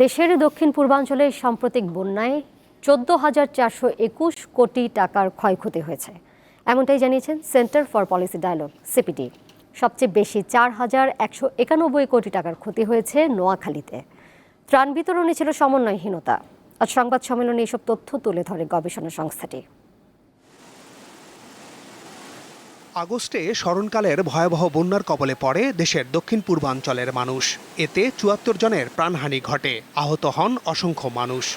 দেশের দক্ষিণ পূর্বাঞ্চলে সাম্প্রতিক বন্যায় চোদ্দ হাজার চারশো একুশ কোটি টাকার ক্ষয়ক্ষতি হয়েছে। এমনটাই জানিয়েছেন Centre for Policy Dialogue, CPD. সবচেয়ে বেশি চার হাজার একশো একানব্বই কোটি টাকার ক্ষতি হয়েছে নোয়াখালীতে। ত্রাণ বিতরণে ছিল সমন্বয়হীনতা। আজ সংবাদ সম্মেলনে এসব তথ্য তুলে ধরে গবেষণা সংস্থাটি। আগস্টে স্মরণকালের ভয়াবহ বন্যার কবলে পড়ে দেশের দক্ষিণ পূর্বাঞ্চলের মানুষ। এতে চুয়াত্তর জনের প্রাণহানি ঘটে। আহত হন অসংখ্য মানুষ।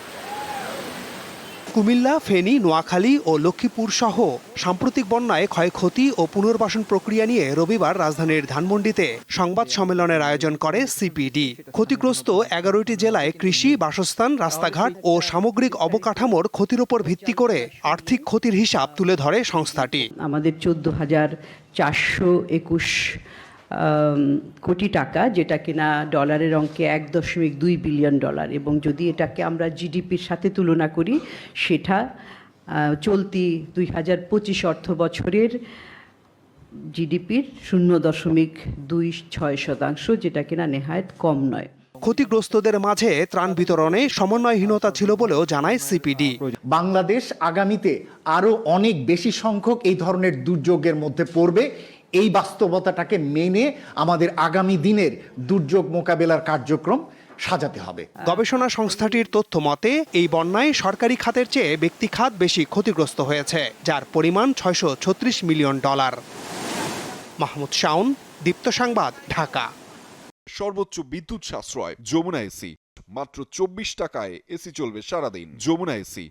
কুমিল্লা, ফেনী, নোয়াখালী ও লক্ষ্মীপুর সহ সাম্প্রতিক বন্যায় ক্ষয়ক্ষতি ও পুনর্বাসন প্রক্রিয়া নিয়ে রবিবার রাজধানীর ধানমন্ডিতে সংবাদ সম্মেলনের আয়োজন করে সিপিডি। ক্ষতিগ্রস্ত এগারোটি জেলায় কৃষি, বাসস্থান, রাস্তাঘাট ও সামগ্রিক অবকাঠামোর ক্ষতির উপর ভিত্তি করে আর্থিক ক্ষতির হিসাব তুলে ধরে সংস্থাটি। আমাদের চোদ্দ হাজার চারশো একুশ কোটি টাকা যেটা কিনা ডলারের অঙ্কে এক দশমিক দুই বিলিয়ন ডলার। এবং যদি এটাকে আমরা জিডিপির সাথে তুলনা করি সেটা চলতি দুই হাজার পঁচিশ অর্থ বছরের জিডিপির শূন্য দশমিক দুই ছয় শতাংশ যেটা কিনা নেহায়ত কম নয়। ক্ষতিগ্রস্তদের মাঝে ত্রাণ বিতরণে সমন্বয়হীনতা ছিল বলেও জানায় সিপিডি। বাংলাদেশ আগামীতে আরও অনেক বেশি সংখ্যক এই ধরনের দুর্যোগের মধ্যে পড়বে। এই বাস্তবতাটাকে মেনে আমাদের আগামী দিনের দুর্যোগ মোকাবেলার কার্যক্রম সাজাতে হবে। গবেষণা সংস্থাটির তথ্য মতে এই বন্যায় সরকারি খাতের চেয়ে ব্যক্তি খাত বেশি ক্ষতিগ্রস্ত হয়েছে যার পরিমাণ ছয়শো ছত্রিশ মিলিয়ন ডলার। মাহমুদ শাওন দীপ্ত সংবাদ ঢাকা। সর্বোচ্চ বিদ্যুৎ সাশ্রয় যমুনা এসি। মাত্র চব্বিশ টাকায় এসি চলবে সারাদিন যমুনা এসি।